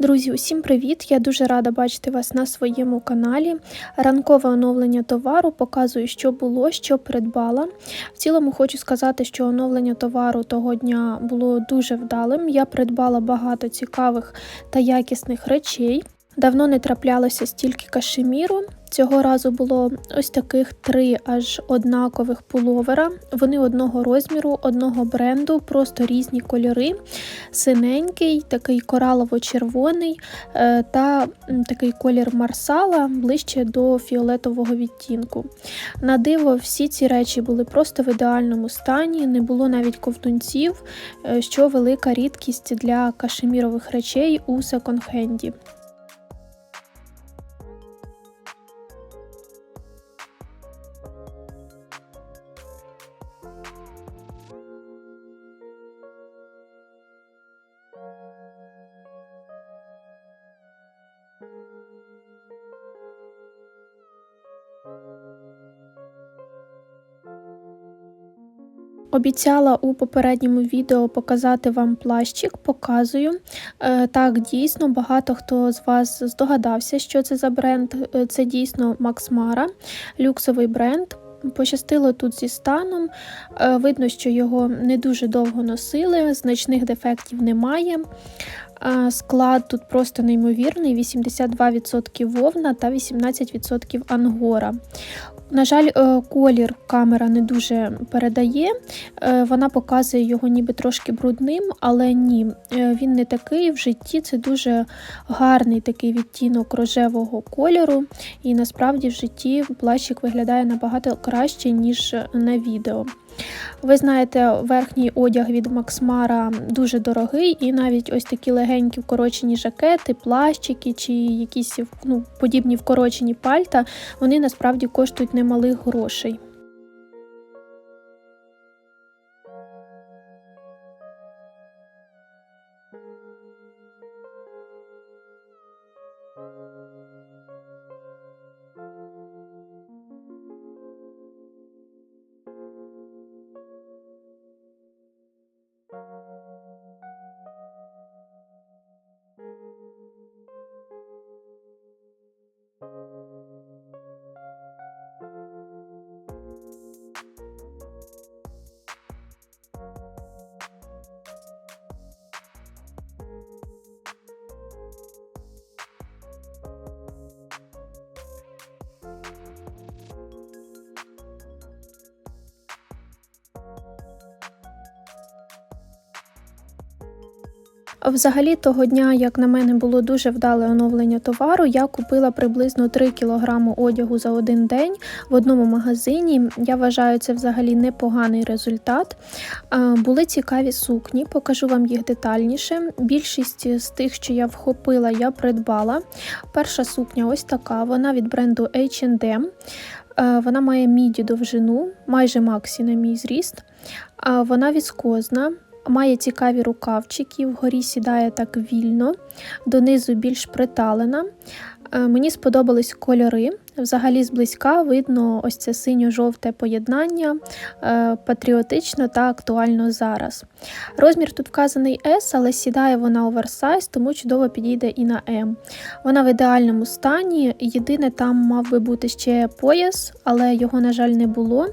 Друзі, усім привіт! Я дуже рада бачити вас на своєму каналі. Ранкове оновлення товару показую, що було, що придбала. В цілому хочу сказати, що оновлення товару того дня було дуже вдалим. Я придбала багато цікавих та якісних речей. Давно не траплялося стільки кашеміру. Цього разу було ось таких три аж однакових пуловера. Вони одного розміру, одного бренду, просто різні кольори. Синенький, такий коралово-червоний е, та такий колір марсала ближче до фіолетового відтінку. На диво, всі ці речі були просто в ідеальному стані, не було навіть ковтунців, е, що велика рідкість для кашемірових речей у секонд-хенді. Обіцяла у попередньому відео показати вам плащик, показую. Е, так, дійсно, багато хто з вас здогадався, що це за бренд. Е, це дійсно Max Mara, люксовий бренд. Пощастило тут зі станом. Е, видно, що його не дуже довго носили, значних дефектів немає. Склад тут просто неймовірний: 82% вовна та 18% ангора. На жаль, е, колір камера не дуже передає, е, вона показує його ніби трошки брудним, але ні, е, він не такий в житті. Це дуже гарний такий відтінок рожевого кольору, і насправді в житті плащик виглядає набагато краще, ніж на відео. Ви знаєте, верхній одяг від Максмара дуже дорогий, і навіть ось такі легенькі вкорочені жакети, плащики чи якісь ну, подібні вкорочені пальта, вони насправді коштують немалих грошей. Взагалі, того дня, як на мене, було дуже вдале оновлення товару, я купила приблизно 3 кг одягу за один день в одному магазині. Я вважаю, це взагалі непоганий результат. Були цікаві сукні, покажу вам їх детальніше. Більшість з тих, що я вхопила, я придбала. Перша сукня ось така, вона від бренду H&M. Вона має міді довжину, майже максі на мій зріст. Вона віскозна. Має цікаві рукавчики, вгорі сідає так вільно, донизу більш приталена. Е, мені сподобались кольори. Взагалі, зблизька видно ось це синьо-жовте поєднання, е, патріотично та актуально зараз. Розмір тут вказаний S, але сідає вона оверсайз, тому чудово підійде і на M. Вона в ідеальному стані. Єдине, там мав би бути ще пояс, але його, на жаль, не було.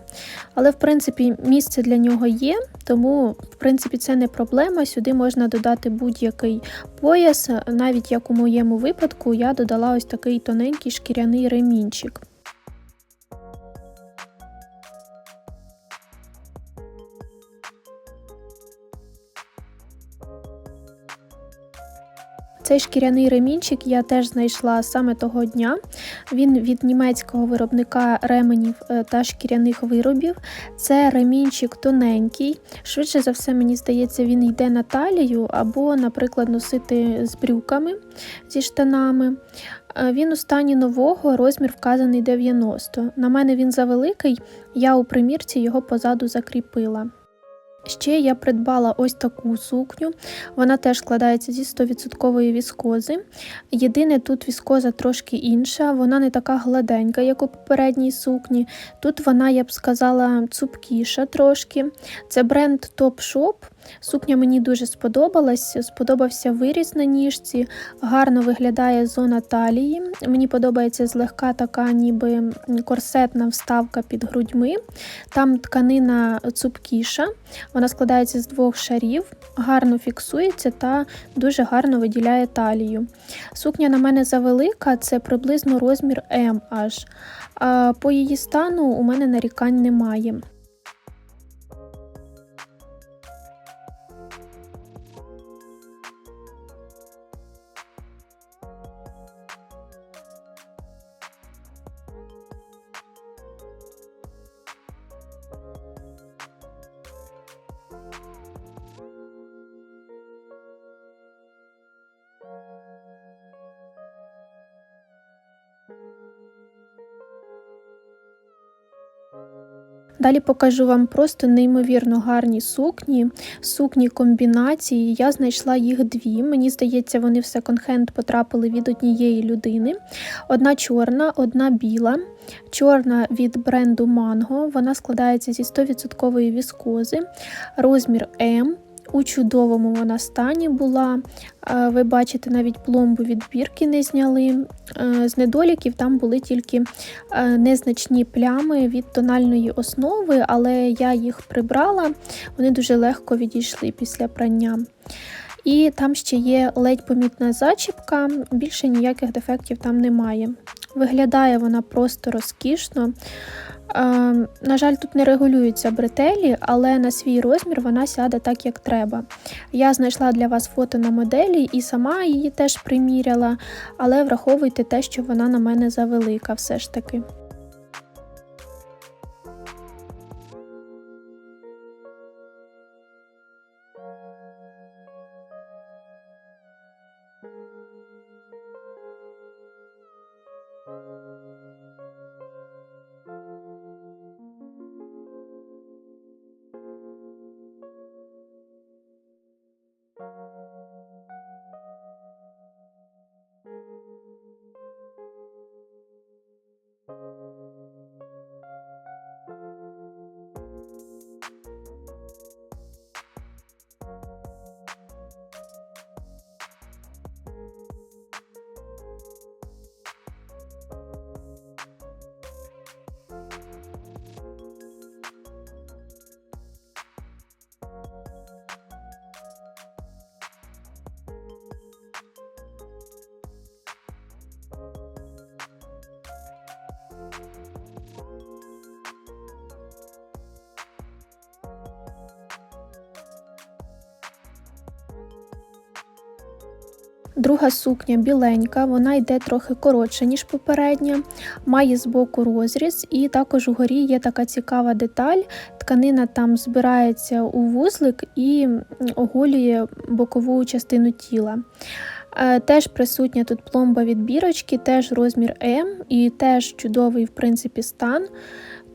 Але, в принципі, місце для нього є, тому, в принципі, це не проблема. Сюди можна додати будь-який пояс, навіть як у моєму випадку, я додала ось такий тоненький шкіряний ремінчик. Цей шкіряний ремінчик я теж знайшла саме того дня. Він від німецького виробника ременів е, та шкіряних виробів. Це ремінчик тоненький. Швидше за все, мені здається, він йде на талію або, наприклад, носити з брюками зі штанами. Е, він у стані нового, розмір вказаний 90. На мене він завеликий, я у примірці його позаду закріпила. Ще я придбала ось таку сукню, вона теж складається зі 100% віскози. Єдине, тут віскоза трошки інша, вона не така гладенька, як у попередній сукні. Тут вона, я б сказала, цупкіша трошки. Це бренд Top Shop. Сукня мені дуже сподобалась, сподобався виріз на ніжці, гарно виглядає зона талії. Мені подобається злегка така, ніби корсетна вставка під грудьми. Там тканина цупкіша, вона складається з двох шарів, гарно фіксується та дуже гарно виділяє талію. Сукня на мене завелика, це приблизно розмір М аж. По її стану у мене нарікань немає. Далі покажу вам просто неймовірно гарні сукні, сукні комбінації. Я знайшла їх дві. Мені здається, вони в секонд-хенд потрапили від однієї людини. Одна чорна, одна біла. Чорна від бренду Mango. Вона складається зі 100% віскози, розмір М. У чудовому вона стані була. Е, Ви бачите, навіть пломбу від бірки не зняли. Е, З недоліків там були тільки е, незначні плями від тональної основи, але я їх прибрала, вони дуже легко відійшли після прання. І там ще є ледь помітна зачіпка, більше ніяких дефектів там немає. Виглядає вона просто розкішно. Е, на жаль, тут не регулюються бретелі, але на свій розмір вона сяде так, як треба. Я знайшла для вас фото на моделі і сама її теж приміряла, але враховуйте те, що вона на мене завелика все ж таки. Друга сукня біленька, вона йде трохи коротше, ніж попередня, має збоку розріз, і також угорі є така цікава деталь. Тканина там збирається у вузлик і оголює бокову частину тіла. Е, Теж присутня тут пломба від бірочки, теж розмір М і теж чудовий в принципі стан.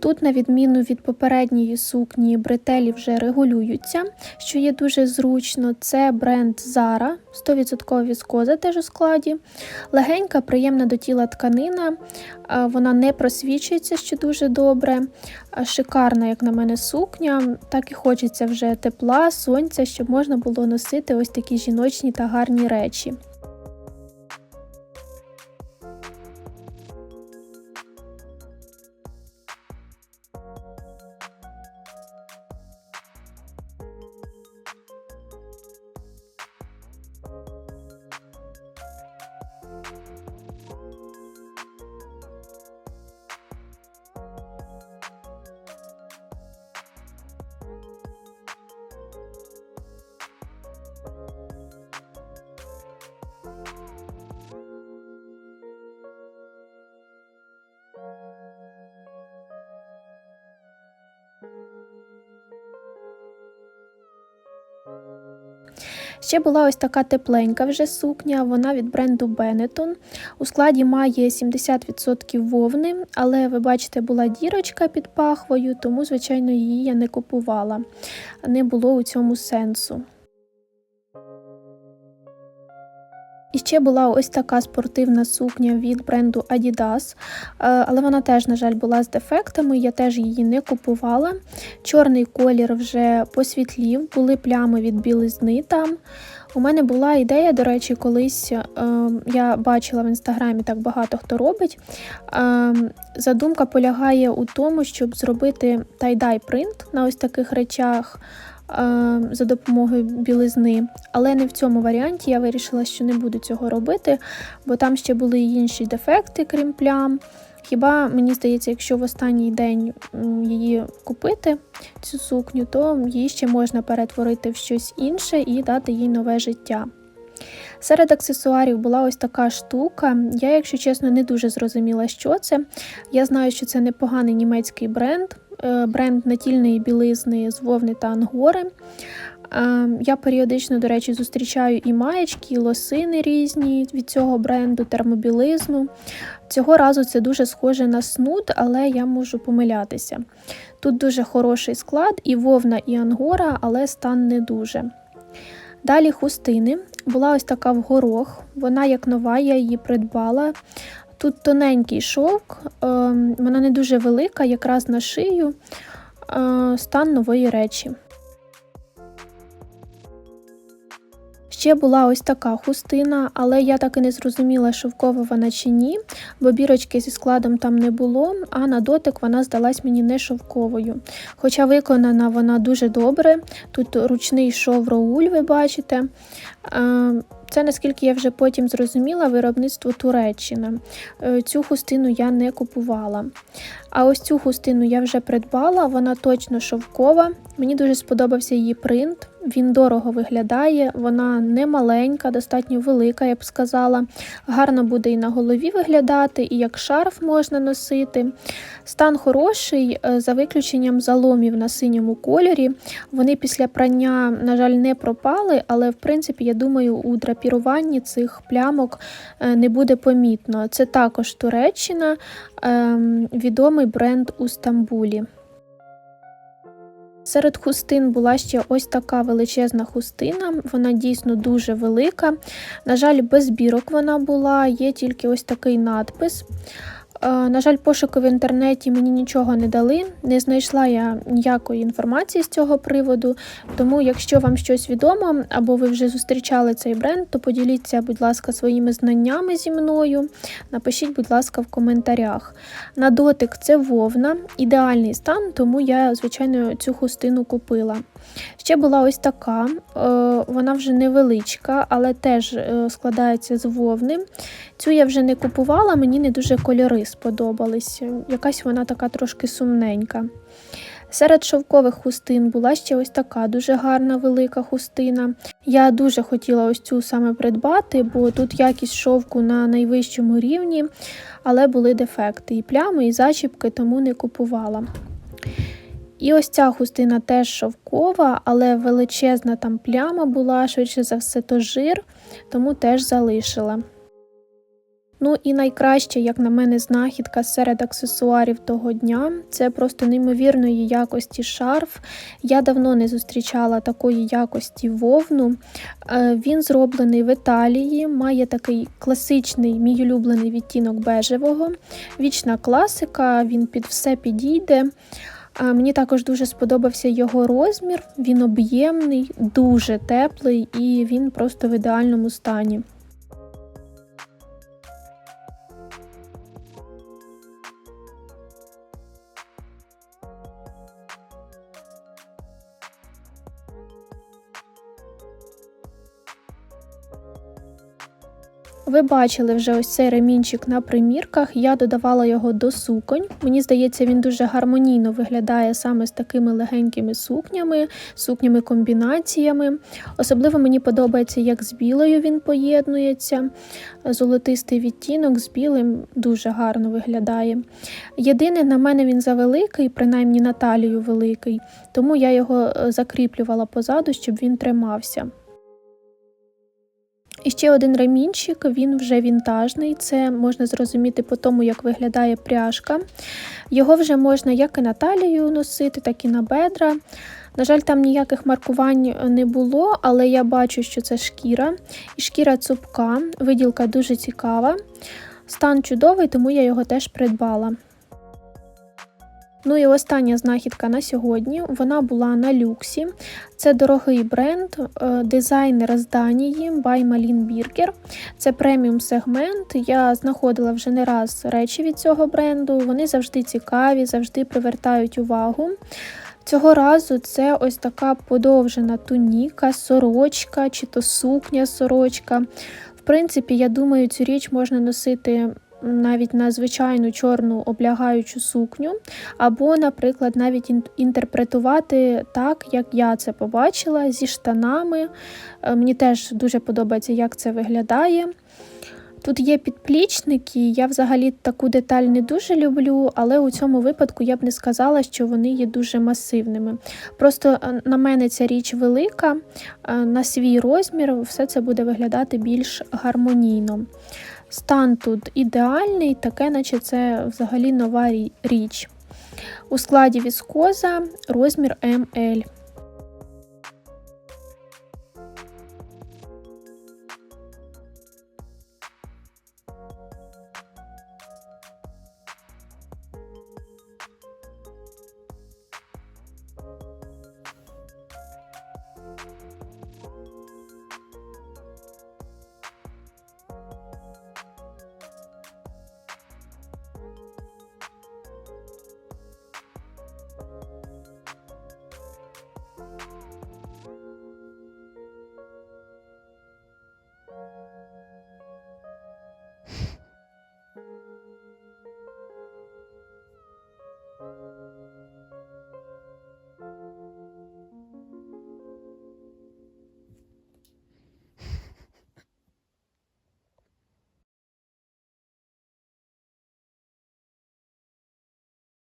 Тут, на відміну від попередньої сукні, бретелі вже регулюються, що є дуже зручно. Це бренд Zara, 100% віскоза теж у складі. Легенька, приємна до тіла тканина, вона не просвічується, що дуже добре. Шикарна, як на мене, сукня. Так і хочеться вже тепла, сонця, щоб можна було носити ось такі жіночні та гарні речі. Ще була ось така тепленька вже сукня, вона від бренду Benetton. У складі має 70% вовни, але ви бачите, була дірочка під пахвою, тому, звичайно, її я не купувала. Не було у цьому сенсу. І ще була ось така спортивна сукня від бренду Adidas, е, але вона теж, на жаль, була з дефектами, я теж її не купувала. Чорний колір вже посвітлів, були плями від білизни там. У мене була ідея, до речі, колись е, я бачила в інстаграмі так багато хто робить. Е, задумка полягає у тому, щоб зробити тай-дай принт на ось таких речах. Е, за допомогою білизни, але не в цьому варіанті я вирішила, що не буду цього робити, бо там ще були інші дефекти, крім плям. Хіба мені здається, якщо в останній день її купити, цю сукню, то її ще можна перетворити в щось інше і дати їй нове життя. Серед аксесуарів була ось така штука. Я, якщо чесно, не дуже зрозуміла, що це. Я знаю, що це непоганий німецький бренд, бренд натільної білизни з вовни та ангори. Е, я періодично, до речі, зустрічаю і маєчки, і лосини різні від цього бренду, термобілизну. Цього разу це дуже схоже на снуд, але я можу помилятися. Тут дуже хороший склад, і вовна, і ангора, але стан не дуже. Далі хустини. Була ось така в горох, вона як нова, я її придбала. Тут тоненький шовк, ем, вона не дуже велика, якраз на шию, е, стан нової речі. Ще була ось така хустина, але я так і не зрозуміла, шовкова вона чи ні, бо бірочки зі складом там не було, а на дотик вона здалась мені не шовковою. Хоча виконана вона дуже добре, тут ручний шов роуль, ви бачите. Це, наскільки я вже потім зрозуміла, виробництво Туреччина. Е, цю хустину я не купувала. А ось цю хустину я вже придбала, вона точно шовкова. Мені дуже сподобався її принт. Він дорого виглядає, вона не маленька, достатньо велика, я б сказала. Гарно буде і на голові виглядати, і як шарф можна носити. Стан хороший, е, за виключенням заломів на синьому кольорі. Вони після прання, на жаль, не пропали, але в принципі, я думаю, у драпіруванні цих плямок е, не буде помітно. Це також Туреччина, ем, відомий бренд у Стамбулі. Серед хустин була ще ось така величезна хустина, вона дійсно дуже велика. На жаль, без бірок вона була, є тільки ось такий надпис. Е, на жаль, пошуки в інтернеті мені нічого не дали, не знайшла я ніякої інформації з цього приводу. Тому, якщо вам щось відомо або ви вже зустрічали цей бренд, то поділіться, будь ласка, своїми знаннями зі мною. Напишіть, будь ласка, в коментарях. На дотик це вовна, ідеальний стан, тому я, звичайно, цю хустину купила. Ще була ось така, е, вона вже невеличка, але теж е, складається з вовни. Цю я вже не купувала, мені не дуже кольори сподобались. Якась вона така трошки сумненька. Серед шовкових хустин була ще ось така дуже гарна велика хустина. Я дуже хотіла ось цю саме придбати, бо тут якість шовку на найвищому рівні, але були дефекти і плями, і зачіпки, тому не купувала. І ось ця хустина теж шовкова, але величезна там пляма була, швидше за все, то жир, тому теж залишила. Ну і найкраще, як на мене, знахідка серед аксесуарів того дня це просто неймовірної якості шарф. Я давно не зустрічала такої якості вовну. Е, він зроблений в Італії, має такий класичний, мій улюблений відтінок бежевого, вічна класика, він під все підійде. Мені також дуже сподобався його розмір, він об'ємний, дуже теплий і він просто в ідеальному стані. Ви бачили вже ось цей ремінчик на примірках, я додавала його до суконь. Мені здається, він дуже гармонійно виглядає саме з такими легенькими сукнями, сукнями-комбінаціями. Особливо мені подобається, як з білою він поєднується. Золотистий відтінок з білим дуже гарно виглядає. Єдине, на мене він завеликий, принаймні на талію великий, тому я його е, закріплювала позаду, щоб він тримався. І ще один ремінчик, він вже вінтажний. Це можна зрозуміти по тому, як виглядає пряжка. Його вже можна як і на талію носити, так і на бедра. На жаль, там ніяких маркувань не було, але я бачу, що це шкіра. І шкіра цупка, виділка дуже цікава. Стан чудовий, тому я його теж придбала. Ну і остання знахідка на сьогодні. Вона була на люксі. Це дорогий бренд, е, дизайнер з Данії by Malin Birger. Це преміум сегмент. Я знаходила вже не раз речі від цього бренду. Вони завжди цікаві, завжди привертають увагу. Цього разу це ось така подовжена туніка, сорочка чи то сукня сорочка. В принципі, я думаю, цю річ можна носити навіть на звичайну чорну облягаючу сукню, або, наприклад, навіть інтерпретувати так, як я це побачила, зі штанами. Е, Мені теж дуже подобається, як це виглядає. Тут є підплічники, я взагалі таку деталь не дуже люблю, але у цьому випадку я б не сказала, що вони є дуже масивними. Просто е, на мене ця річ велика, е, на свій розмір все це буде виглядати більш гармонійно. Стан тут ідеальний, таке, наче це взагалі нова річ. У складі віскоза розмір ML.